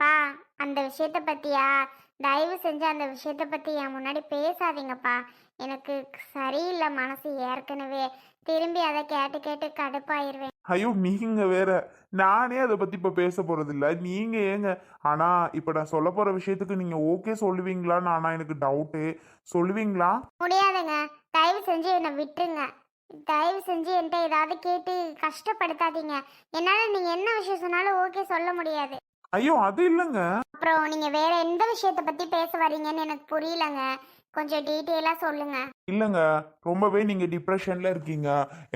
பா அந்த விஷயத்த பத்தியா? தயவு செஞ்சு அந்த விஷயத்த பத்தி என் முன்னாடி பேசாதீங்கப்பா. எனக்கு சரியில்லை மனசு ஏற்கனவே. திரும்பி அதை கேட்டு கேட்டு கடுப்பாயிருவேன். ஐயோ நீங்க வேற. நானே அதை பத்தி இப்ப பேச போறது இல்ல நீங்க ஏங்க? ஆனா இப்ப நான் சொல்ல போற விஷயத்துக்கு நீங்க ஓகே சொல்லுவீங்களான்னு ஆனா எனக்கு டவுட்டு. சொல்லுவீங்களா? முடியாதுங்க. தயவு செஞ்சு என்னை விட்டுருங்க. தயவு செஞ்சு என்கிட்ட ஏதாவது கேட்டு கஷ்டப்படுத்தாதீங்க. என்னால் நீங்கள் என்ன விஷயம் சொன்னாலும் ஓகே சொல்ல முடியாது. ஐயோ அது இல்லைங்க. அப்புறம் நீங்கள் வேற எந்த விஷயத்தை பற்றி பேச வரீங்கன்னு எனக்கு புரியலங்க. கொஞ்சம் டீட்டெயிலாக சொல்லுங்க. இல்லைங்க. ரொம்பவே நீங்கள் டிப்ரெஷனில் இருக்கீங்க.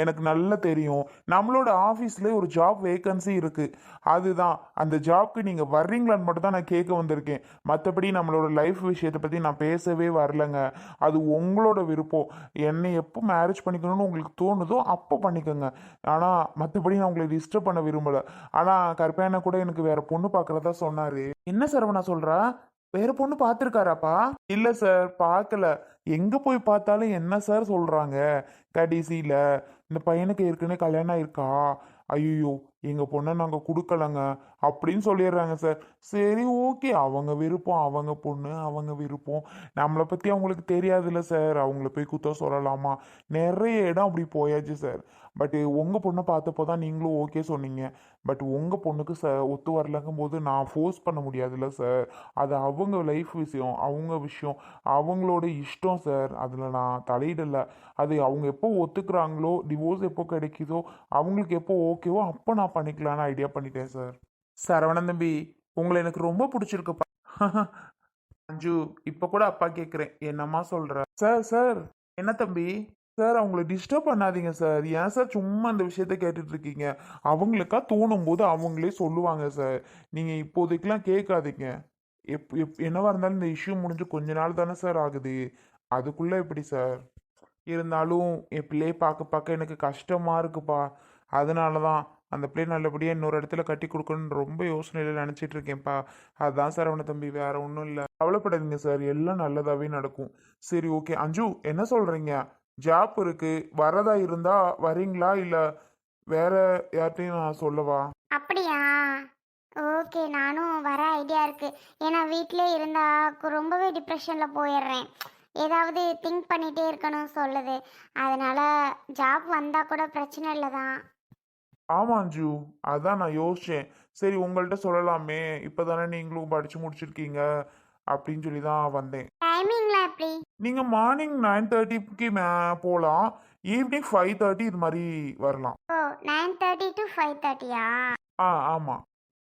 எனக்கு நல்லா தெரியும். நம்மளோட ஆஃபீஸில் ஒரு ஜாப் வேக்கன்சி இருக்குது அதுதான். அந்த ஜாப்க்கு நீங்கள் வர்றீங்களான்னு மட்டும் தான் நான் கேட்க வந்திருக்கேன். மற்றபடி நம்மளோட லைஃப் விஷயத்தை பற்றி நான் பேசவே வரலங்க. அது உங்களோட விருப்பம். என்னை எப்போ மேரேஜ் பண்ணிக்கணும்னு உங்களுக்கு தோணுதோ அப்போ பண்ணிக்கோங்க. ஆனால் மற்றபடி நான் உங்களை டிஸ்டர்ப் பண்ண விரும்பலை. ஆனால் கற்பையான கூட எனக்கு வேறு பொண்ணு பார்க்குறதா சொன்னார். என்ன சரவணா சொல்றா? வேற பொண்ணு பார்த்துருக்காராப்பா? இல்லை சார் பார்க்கல. எங்க போய் பார்த்தாலும் என்ன சார் சொல்றாங்க? கடைசியில இந்த பையனுக்கு ஏற்கனவே கல்யாணம் ஆயிருக்கா? ஐயோ எங்க பொண்ணை நாங்க கொடுக்கலங்க அப்படின்னு சொல்லிடுறாங்க சார் சரி ஓகே அவங்க விருப்பம் அவங்க பொண்ணு அவங்க விருப்பம். நம்மளை பத்தி அவங்களுக்கு தெரியாதுல்ல சார் அவங்கள போய் குத்த சொல்லலாமா? நிறைய இடம் அப்படி போயாச்சு சார் பட் உங்க பொண்ணை பார்த்தப்போ தான் நீங்களும் ஓகே சொன்னீங்க. பட் உங்க பொண்ணுக்கு ச ஒத்து வரலங்கும் போது நான் ஃபோர்ஸ் பண்ண முடியாதுல்ல சார் அது அவங்க லைஃப் விஷயம் அவங்க விஷயம். அவங்களோட இஷ்டம் சார் அதில் நான் தலையிடல. அது அவங்க எப்போ ஒத்துக்கிறாங்களோ டிவோர்ஸ் எப்போ கிடைக்குதோ அவங்களுக்கு எப்போ ஓகேவோ அப்போ நான் பண்ணிக்கலான்னு ஐடியா பண்ணிட்டேன் சார் சரவணன் தம்பி உங்களை எனக்கு ரொம்ப பிடிச்சிருக்குப்பா அஞ்சு இப்போ கூட அப்பா கேட்குறேன் என்னம்மா சொல்ற? சார் சார் என்ன தம்பி? சார் அவங்கள டிஸ்டர்ப் பண்ணாதீங்க சார். ஏன் சார் சும்மா அந்த விஷயத்த கேட்டுட்டு இருக்கீங்க? அவங்களுக்கா தோணும் போது அவங்களே சொல்லுவாங்க சார். நீங்கள் இப்போதைக்கெல்லாம் கேட்காதீங்க. எப் எப் என்னவா இருந்தாலும் இந்த இஷ்யூ முடிஞ்சு கொஞ்ச நாள் தானே சார் ஆகுது. அதுக்குள்ளே எப்படி சார்? இருந்தாலும் என் பிள்ளையை பார்க்க பார்க்க எனக்கு கஷ்டமாக இருக்குப்பா. அதனால தான் அந்த பிள்ளை நல்லபடியாக இன்னொரு இடத்துல கட்டி கொடுக்கணும்னு ரொம்ப யோசனையில் நினச்சிட்டு இருக்கேன்ப்பா. அதுதான் சார் அவனை தம்பி வேற ஒன்றும் இல்லை. கவலைப்படாதீங்க சார். எல்லாம் நல்லதாகவே நடக்கும். சரி ஓகே அஞ்சு என்ன சொல்கிறீங்க ஜாப் இருக்கு. வரதா இருந்தா வரீங்களா? இல்லை வேற யார்ட்டையும் நான் சொல்லவா? அப்படியா? ஓகே. நானும் வர ஐடியா இருக்கு. ஏன்னா வீட்டிலே இருந்தா ரொம்பவே டிப்ரெஷனில் போயிடுறேன் ஏதாவது திங்க் பண்ணிகிட்டே இருக்கணும் சொல்லுது. அதனால ஜாப் வந்தால் கூட பிரச்சனை இல்லை தான். ஆமா அஞ்சு. அதான் நான் யோசிச்சேன். சரி உங்கள்கிட்ட சொல்லலாமே. இப்போதானே நீங்களும் படிச்சு முடிச்சிருக்கீங்க. அப்படின்னு சொல்லி தான் வந்தேன். எப்படி நீங்க மார்னிங் நைன் தேர்ட்டிக்கு மே போகலாம் ஈவினிங் ஃபைவ் தேர்ட்டி இது மாதிரி வரலாம். ஓ நைன் தேர்ட்டி டு ஃபைவ் தேர்ட்டியா? ஆ ஆமா.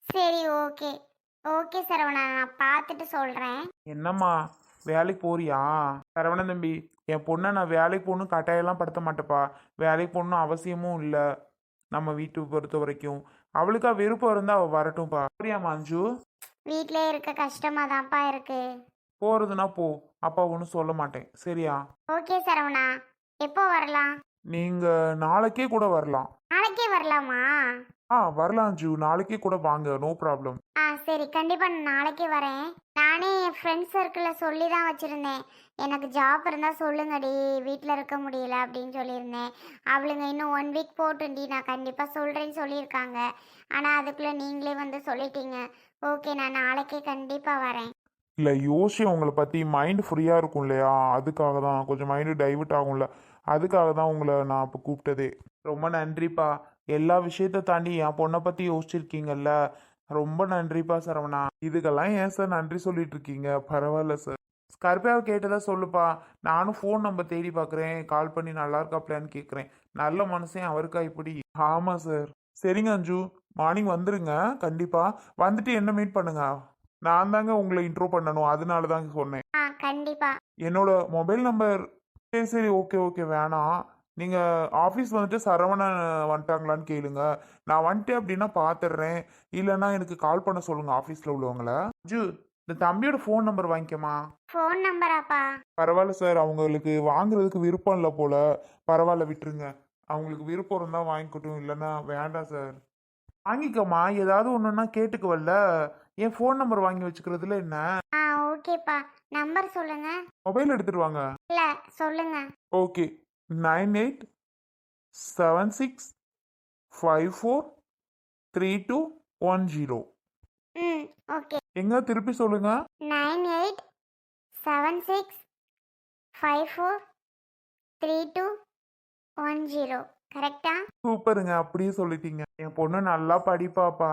சரி ஓகே. ஓகே சரவணா. நான் பார்த்துட்டு சொல்கிறேன் என்னம்மா? வேலைக்கு போறியா? சரவணன் தம்பி என் பொண்ணை நான் வேலைக்கு போகணும் கட்டாயெல்லாம் படுத்த மாட்டேப்பா. வேலைக்கு போகணும் அவசியமும் இல்லை. நம்ம வீட்டு பொறுத்த வரைக்கும். அவளுக்கா விருப்பம் இருந்தா அவள் வரட்டும்ப்பா புரியாமா அஞ்சு வீட்டிலே இருக்க கஷ்டமாக தான்ப்பா இருக்கு. போறதுன்னா போ. அப்பா ஒன்றும் சொல்ல மாட்டேன். சரியா? ஓகே சரவணா. எப்போ வரலாம்? நீங்க நாளைக்கே கூட வரலாம். நாளைக்கே வரலாமா? ஆ வரலாம் அஞ்சு நாளைக்கே கூட வாங்க. No problem. ஆ சரி. கண்டிப்பாக நான் நாளைக்கே வரேன். நானே என் ஃப்ரெண்ட்ஸ் சர்க்கிளில் சொல்லி தான் வச்சுருந்தேன். எனக்கு ஜாப் இருந்தால் சொல்லுங்கடி. வீட்டில் இருக்க முடியல அப்படின்னு சொல்லியிருந்தேன். அவளுங்க இன்னும் ஒன் வீக் போட்டுண்டி. நான் கண்டிப்பாக சொல்கிறேன்னு சொல்லியிருக்காங்க. ஆனால் அதுக்குள்ளே நீங்களே வந்து சொல்லிட்டீங்க. ஓகே நான் நாளைக்கே கண்டிப்பாக வரேன். இல்லை யோசி உங்களை பற்றி மைண்ட் ஃப்ரீயாக இருக்கும் இல்லையா? அதுக்காக தான். கொஞ்சம் மைண்டு டைவர்ட் ஆகும்ல. அதுக்காக தான் உங்களை நான் இப்போ கூப்பிட்டதே. ரொம்ப நன்றிப்பா. எல்லா விஷயத்த தாண்டி என் பொண்ணை பற்றி யோசிச்சிருக்கீங்கல்ல. ரொம்ப நன்றிப்பா சரவணா. இதுக்கெல்லாம் ஏன் சார் நன்றி சொல்லிட்டு இருக்கீங்க? பரவாயில்ல சார். ஸ்கர்பியாவை கேட்டதா சொல்லுப்பா. நானும் ஃபோன் நம்பர் தேடி பார்க்குறேன் கால் பண்ணி நல்லா இருக்காப்லையான்னு கேட்குறேன் நல்ல மனுஷன் அவருக்கா இப்படி? ஆமாம் சார். சரிங்க அஞ்சு. மார்னிங் வந்துருங்க. கண்டிப்பாக வந்துட்டு என்ன மீட் பண்ணுங்க? நான் தாங்க உங்களை இன்ட்ரோ பண்ணணும். அதனால தாங்க சொன்னேன். ஆ கண்டிப்பாக என்னோட மொபைல் நம்பர் சரி சரி ஓகே ஓகே வேணாம். நீங்கள் ஆஃபீஸ் வந்துட்டு சரவணன் வந்துட்டாங்களான்னு கேளுங்க. நான் வந்துட்டேன் அப்படின்னா பார்த்துடுறேன் இல்லைன்னா எனக்கு கால் பண்ண சொல்லுங்கள் ஆஃபீஸில் உள்ளவங்கள. ஜு இந்த தம்பியோட ஃபோன் நம்பர் வாங்கிக்கமா ஃபோன் நம்பராப்பா பரவாயில்ல சார் அவங்களுக்கு வாங்குறதுக்கு விருப்பம் இல்லை போல. பரவாயில்ல விட்டுருங்க. அவங்களுக்கு விருப்பம் இருந்தால் வாங்கிக்கட்டும். இல்லைன்னா வேண்டாம் சார் வாங்கிக்கம்மா. ஏதாவது ஒன்றுன்னா கேட்டுக்குவல்ல. என் ஃபோன் நம்பர் வாங்கி வச்சுக்கிறதுல என்ன? ஆ ஓகேப்பா. நம்பர் சொல்லுங்க. மொபைல் எடுத்துட்டு வாங்க. இல்லை சொல்லுங்க. Okay. Nine eight seven six five four three two one zero hmm okay. எங்க? திருப்பி சொல்லுங்க. Nine eight seven six five four three two one zero கரெக்டா சூப்பருங்க. அப்படியே சொல்லிட்டீங்க. என் பொண்ணு நல்லா படிப்பாப்பா.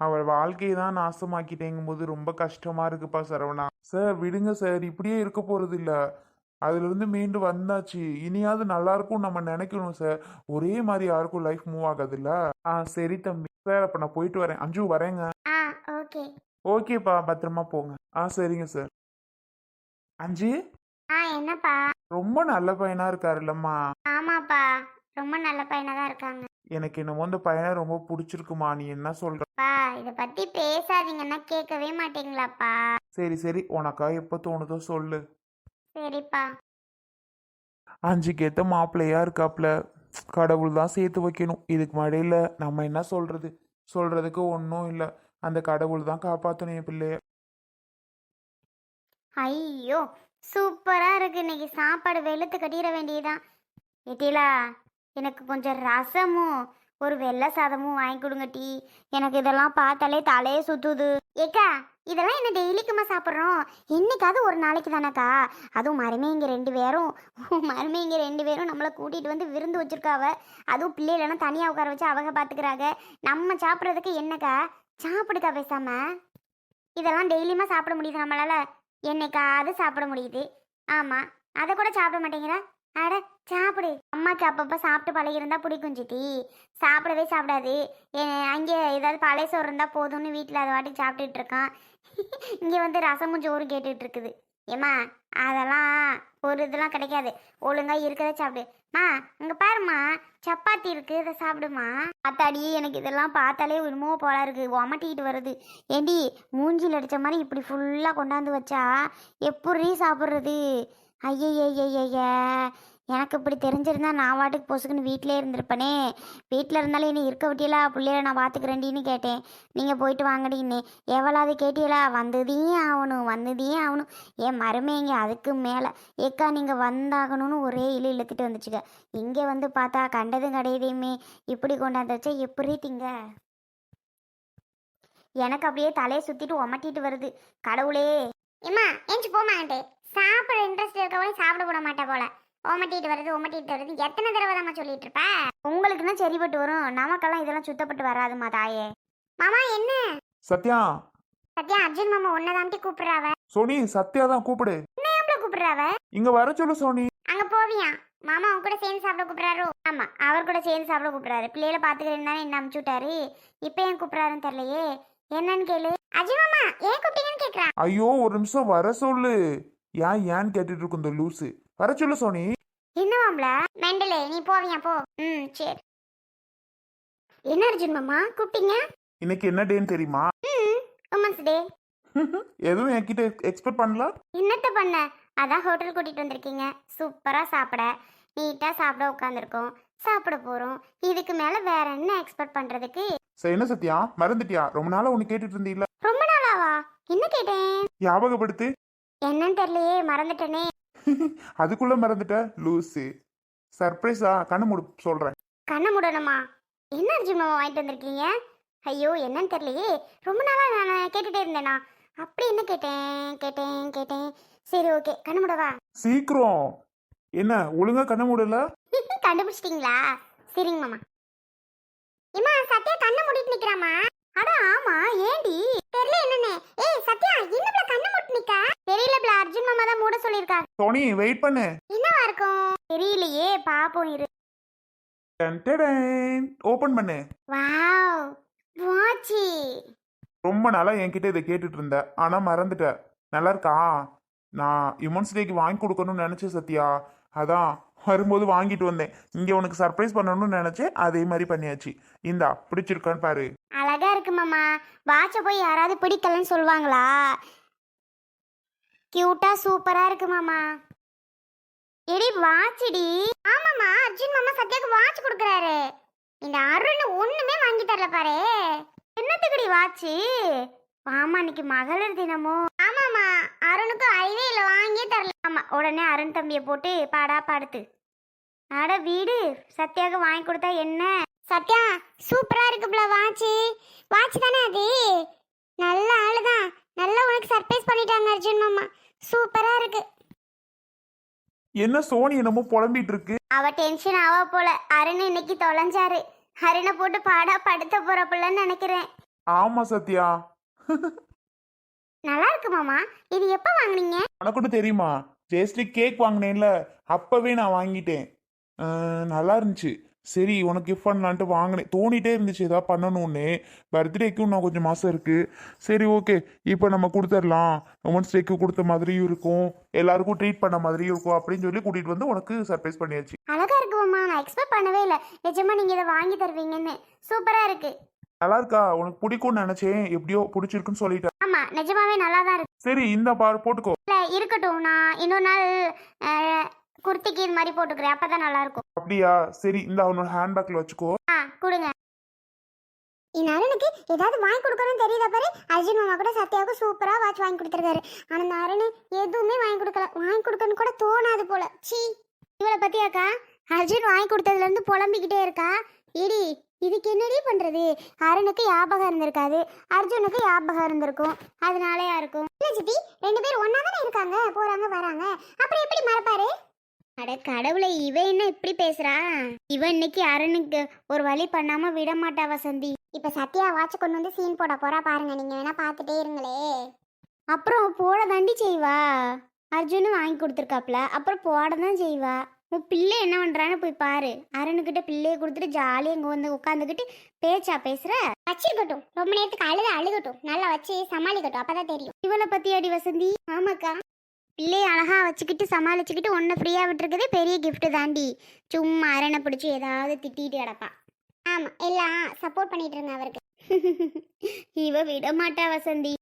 அவள் வாழ்க்கையை தான் நாசமாக்கிட்டேங்கும் போது ரொம்ப கஷ்டமா இருக்குப்பா சரவணா. சார் விடுங்க சார் இப்படியே இருக்க போறது இல்ல அதுல இருந்து மீண்டு வந்தாச்சு. இனியாவது நல்லா இருக்கும் நம்ம நினைக்கணும் சார். ஒரே மாதிரி யாருக்கும் லைஃப் மூவ் ஆகாதுல்ல? ஆ சரி தம்பி. சார் அப்ப நான் போயிட்டு வரேன். அஞ்சு வரேங்க. ஆ ஓகே. ஓகேப்பா பத்திரமா போங்க. ஆ சரிங்க சார். அஞ்சு? ஆ என்னப்பா? ரொம்ப நல்ல பையனா இருக்காருல்லம்மா. ஆமாப்பா. ரொம்ப நல்ல பையனாக தான் இருக்காங்க. எனக்கு என்னமோ இந்த பையனை ரொம்ப பிடிச்சிருக்குமா நீ என்ன சொல்ற? பா இதை பற்றி பேசாதீங்கன்னா கேட்கவே மாட்டீங்களாப்பா. சரி சரி உனக்கா எப்போ தோணுதோ சொல்லு. சரிப்பா. அஞ்சுக்கு ஏத்த மாப்பிள்ளையா இருக்காப்ல கடவுள் தான் சேர்த்து வைக்கணும். இதுக்கு மடையில நம்ம என்ன சொல்றது? சொல்றதுக்கு ஒன்றும் இல்லை. அந்த கடவுள் தான் காப்பாற்றணும் என் பிள்ளைய. ஐயோ சூப்பராக இருக்கு. இன்னைக்கு சாப்பாடு வெளுத்து கட்டிட வேண்டியதுதான். எட்டிலா? எனக்கு கொஞ்சம் ரசமும் ஒரு வெள்ளை சாதமும் வாங்கி கொடுங்க டீ. எனக்கு இதெல்லாம் பார்த்தாலே தலையே சுத்துது. ஏக்கா இதெல்லாம் என்ன டெய்லிக்குமா சாப்பிட்றோம்? என்னைக்காவது ஒரு நாளைக்கு தானக்கா? அதுவும் மருமைங்க ரெண்டு பேரும். மருமைங்க ரெண்டு பேரும் நம்மளை கூட்டிகிட்டு வந்து விருந்து வச்சிருக்காவ. அதுவும் பிள்ளைகளெல்லாம் தனியாக உட்கார வச்சு அவங்க பார்த்துக்கிறாங்க நம்ம சாப்பிட்றதுக்கு என்னக்கா? சாப்பிடுக்கா பேசாம? இதெல்லாம் டெய்லியுமா சாப்பிட முடியுது நம்மளால. என்னைக்காவது சாப்பிட முடியுது. ஆமாம் அதை கூட சாப்பிட மாட்டேங்கிறேன் அட சாப்பிடு. அம்மாக்கு அப்பப்போ சாப்பிட்டு பழகிருந்தா பிடிக்கும் சித்தி. சாப்பிடவே சாப்பிடாது. அங்கே ஏதாவது பழைய சோறு இருந்தால் போதும்னு வீட்டில் அதை வாட்டி சாப்பிட்டுட்டு இருக்கான். இங்கே வந்து ரசமும் சோறு கேட்டுட்டு இருக்குது. ஏம்மா அதெல்லாம் ஒரு இதெல்லாம் கிடைக்காது. ஒழுங்காக இருக்கிறத சாப்பிடு. மா இங்கே பாரும்மா. சப்பாத்தி இருக்குது இதை சாப்பிடுமா? அத்தாடி எனக்கு இதெல்லாம் பார்த்தாலே உரிமோ போல இருக்கு. ஒமட்டிக்கிட்டு வருது. ஏண்டி மூஞ்சில் அடித்த மாதிரி இப்படி ஃபுல்லாக கொண்டாந்து வச்சா? எப்படி சாப்பிட்றது? ஐயய்யய்யய்ய எனக்கு இப்படி தெரிஞ்சிருந்தா நான் வாட்டுக்கு பொசுக்குன்னு வீட்டிலே இருந்திருப்பேனே. வீட்டில் இருந்தாலும் இனி இருக்க விட்டியலா? பிள்ளைய நான் பார்த்துக்கிறேன்டின்னு கேட்டேன். நீங்கள் போயிட்டு வாங்கடின்னு எவ்வளவு கேட்டியலா? வந்ததையும் ஆகணும் வந்ததையும் ஆகணும் என் மருமைங்க அதுக்கு மேலே. ஏக்கா நீங்கள் வந்தாகணும்னு ஒரே இழு இழுத்துட்டு வந்துச்சுக்க இங்கே வந்து பார்த்தா கண்டதும் கிடையதையுமே இப்படி கொண்டாந்து வச்சா எப்படி திங்க? எனக்கு அப்படியே தலையை சுற்றிட்டு உமட்டிட்டு வருது. கடவுளே. இம்மா ஏஞ்சி போமாட்டே சாப்பிட இன்ட்ரெஸ்ட் இருக்கவளே சாப்பிட விட மாட்டா போல. ஓமட்டிட்டு வருது ஓமட்டிட்டு வருது. எத்தனை தடவை தான் சொல்லிட்டு இருப்ப உங்களுக்குன்னா சரிப்பட்டு வரும். நமக்கெல்லாம் இதெல்லாம் சுத்தப்பட்டு வராதுமா தாயே. மாமா என்ன? சத்யா. சத்யா அர்ஜுன் மாமா உன்னதாண்டி கூப்பிடுறாவ சோனி சத்யா தான் கூப்பிடு. எவ்வளோ கூப்பிடுறாவ இங்க வர சொல்லு சோனி. அங்க போவியா? மாமா அவங்க கூட சேர்ந்து சாப்பிட கூப்பிடுறாரோ. ஆமா அவர் கூட சேர்ந்து சாப்பிட கூப்பிடுறாரு. பிள்ளைகளை பாத்துக்கிறேன்னு என்ன அமுச்சு விட்டாரு இப்போ ஏன் கூப்பிடுறாருன்னு தெரியலையே. என்னன்னு கேளு. அஜய் மாமா ஏன் கூப்பிட்டீங்கன்னு கேக்குறான் ஐயோ ஒரு நிமிஷம் வர சொல்லு. ஏன் ஏன்னு கேட்டுட்டு இருக்கும் இந்த லூசு? வர சொல்லு சோனி. என்னவாம்ல மெண்டலே நீ போவியா போ. ம் சரி. என்ன அர்ஜுன் மாமா கூப்பிட்டீங்க? இன்னைக்கு என்ன டேன்னு தெரியுமா? ம் உமன்ஸ் டே. எதுவும் என்கிட்ட எக்ஸ்பெக்ட் பண்ணல? என்னத்த பண்ண? அதான் ஹோட்டல் கூட்டிட்டு வந்திருக்கீங்க. சூப்பரா சாப்பிட. நீட்டா சாப்பிட உட்காந்துருக்கோம் சாப்பிட போறோம். இதுக்கு மேல வேற என்ன எக்ஸ்பெக்ட் பண்றதுக்கு? சரி என்ன சத்யா? மறந்துட்டியா? ரொம்ப நாளா உன்னை கேட்டுட்டு இருந்தீல்ல. ரொம்ப நாளாவா? என்ன கேட்டேன்? ஞாபகப்படுத்து. என்னன்னு தெரியலையே மறந்துட்டேனே. அதுக்குள்ள மறந்துட்ட லூசு. சர்ப்ரைஸா கண்ணு மூடு சொல்றேன். கண்ணை மூடணுமா? என்ன அர்ஜுன் மாமா வாங்கிட்டு வந்திருக்கீங்க? ஐயோ என்னன்னு தெரியலையே. ரொம்ப நாளா நான் கேட்டுட்டே இருந்தேனா? அப்படி என்ன கேட்டேன் கேட்டேன் கேட்டேன். சரி ஓகே கண்ணு மூடவா? சீக்கிரம். என்ன ஒழுங்கா கண்ணு மூடல? கண்டுபிடிச்சிட்டீங்களா? சரிங்க மாமா. இம்மா சத்யா கண்ணை மூடிட்டு நிக்கிறாமா அட ஆமா ஏண்டி? தெரியல என்னன்னு. ஏய் சத்யா மாமா தான் மூட சொல்லிருக்காங்க சோனி வெயிட் பண்ணு. என்னவா இருக்கும்? தெரியலையே பாப்போம் இரு. ஓபன் பண்ணு. வாவ் வாட்சி ரொம்ப நாளா என்கிட்ட இதை கேட்டுட்டு இருந்த. ஆனா மறந்துட்ட. நல்லா இருக்கா? நான் இமன்ஸ் டேக்கு வாங்கி கொடுக்கணும்னு நினைச்சேன் சத்யா. அதான் வரும்போது வாங்கிட்டு வந்தேன். இங்க உனக்கு சர்ப்ரைஸ் பண்ணணும்னு நினைச்சேன். அதே மாதிரி பண்ணியாச்சு. இந்தா பிடிச்சிருக்கான்னு பாரு. அழகா இருக்கு மாமா. வாட்சை போய் யாராவது பிடிக்கலன்னு சொல்லுவாங்களா? கியூட்டா சூப்பரா இருக்கு மாமா. எடி வாட்ச்டி ஆமாமா அர்ஜுன் மாமா சத்யாக்கு வாட்ச் கொடுக்குறாரு. இந்த அருண் ஒண்ணுமே வாங்கி தரல பாரு. என்னத்துக்குடி வாட்ச் ஆமா இன்னைக்கு மகளிர் தினமோ ஆமாமா அருணுக்கு ஐவேல வாங்கியே தரல. ஆமா உடனே அருண் தம்பியை போட்டு பாடா பாடுத்து. அட வீடு சத்யாவுக்கு வாங்கி கொடுத்தா என்ன? சத்யா சூப்பரா இருக்குப்ல வாட்ச் வாட்ச் தானே அது? உனக்கு சர்ப்ரைஸ் பண்ணிட்டாங்க அர்ஜுன் மாமா. சூப்பரா இருக்கு. என்ன சோனி என்னமோ புலம்பிட்டு இருக்கு. அவ டென்ஷன் ஆவா போல. அருண் இன்னைக்கு தொலைஞ்சாரு. அருணை போட்டு பாடா படுத்த போற பிள்ளைன்னு நினைக்கிறேன். ஆமா சத்யா. நல்லா இருக்கு மாமா. இது எப்போ வாங்குனீங்க? உனக்கு தெரியுமா? ஜெயஸ்ரீ கேக் வாங்கினேன்ல. அப்பவே நான் வாங்கிட்டேன். அஹ், நல்லா இருந்துச்சு. சரி உனக்கு கிஃப்ட் பண்ணலான்ட்டு வாங்கினேன். தோணிட்டே இருந்துச்சு. ஏதாவது பண்ணணும்னு. பர்த்டேக்கும் இன்னும் கொஞ்சம் மாதம் இருக்கு. சரி ஓகே இப்போ நம்ம கொடுத்துடலாம். உமன்ஸ் டேக்கு கொடுத்த மாதிரியும் இருக்கும். எல்லாருக்கும் ட்ரீட் பண்ண மாதிரியும் இருக்கும் அப்படின்னு சொல்லி கூட்டிகிட்டு வந்து உனக்கு சர்ப்ரைஸ் பண்ணியாச்சு. அழகா இருக்கு மாமா நான் எக்ஸ்பெக்ட் பண்ணவே இல்லை. நிஜமா நீங்க இதை வாங்கி தருவீங்கன்னு. சூப்பரா இருக்கு. நல்லா இருக்கா? உனக்கு பிடிக்கும்னு நினச்சேன். எப்படியோ பிடிச்சிருக்குன்னு சொல்லிட்டேன். ஆமா நிஜமாவே நல்லா தான் இருக்கு. சரி இந்த பார் போட்டுக்கோ. இல்ல இருக்கட்டும். நான் இன்னொரு நாள் குர்த்திக்கு இது மாதிரி போட்டுக்கிறேன். அப்பதான் நல்லா இருக்கும். அப்படியா? சரி இந்த அவனோட ஹேண்ட்பேக்கில் வச்சுக்கோ. ஆ கொடுங்க. ஏதாவது வாங்கி கொடுக்கணும்னு தெரியுதா பாரு? அர்ஜுன் மாமா கூட சத்யாவுக்கு சூப்பரா வாட்ச் வாங்கி கொடுத்துருக்காரு. ஆனால் அருண் எதுவுமே வாங்கி கொடுக்கல. வாங்கி கொடுக்கணும்னு கூட தோணாது போல. சீ இவளை பத்தியாக்கா அர்ஜுன் வாங்கி கொடுத்ததுல இருந்து புலம்பிக்கிட்டே இருக்கா? இடி இதுக்கு என்னடி பண்றது? அருணுக்கு ஞாபகம் இருந்திருக்காது. அர்ஜுனுக்கு ஞாபகம் இருந்திருக்கும். அதனாலயா இருக்கும். இல்லை ஜிபி ரெண்டு பேரும் ஒன்றா தானே இருக்காங்க? போகிறாங்க வராங்க. அப்புறம் எப்படி மறப்பாரு? அட கடவுளை இவ என்ன இப்படி பேசுறா? இவ இன்னைக்கு அருணுக்கு ஒரு வழி பண்ணாம விட மாட்டா வசந்தி. இப்ப சத்யா வாட்ச் கொண்டு வந்து சீன் போட போறா பாருங்க நீங்க வேணா பாத்துட்டே இருங்களே. அப்புறம் போட தாண்டி செய்வா? அர்ஜுனும் வாங்கி கொடுத்துருக்காப்ல அப்புறம் போட தான் செய்வா. உன் பிள்ளை என்ன பண்றான்னு போய் பாரு. அருணுகிட்ட பிள்ளையை கொடுத்துட்டு ஜாலியாக இங்க வந்து உட்காந்துக்கிட்டு பேச்சா பேசுற? வச்சிருக்கட்டும். ரொம்ப நேரத்துக்கு அழுத அழுகட்டும். நல்லா வச்சு சமாளிக்கட்டும். அப்பதான் தெரியும். இவளை பத்தி அடி வசந்தி? ஆமாக்கா. பிள்ளையை அழகாக வச்சுக்கிட்டு சமாளிச்சுக்கிட்டு ஒன்று ஃப்ரீயாக விட்டுருக்கதே பெரிய கிஃப்ட்டு தாண்டி. சும்மா அரணை பிடிச்சி ஏதாவது திட்டிட்டு கிடப்பா. ஆமாம் எல்லாம் சப்போர்ட் பண்ணிகிட்டு இருந்தேன் அவருக்கு. இவ விட மாட்டா வசந்தி.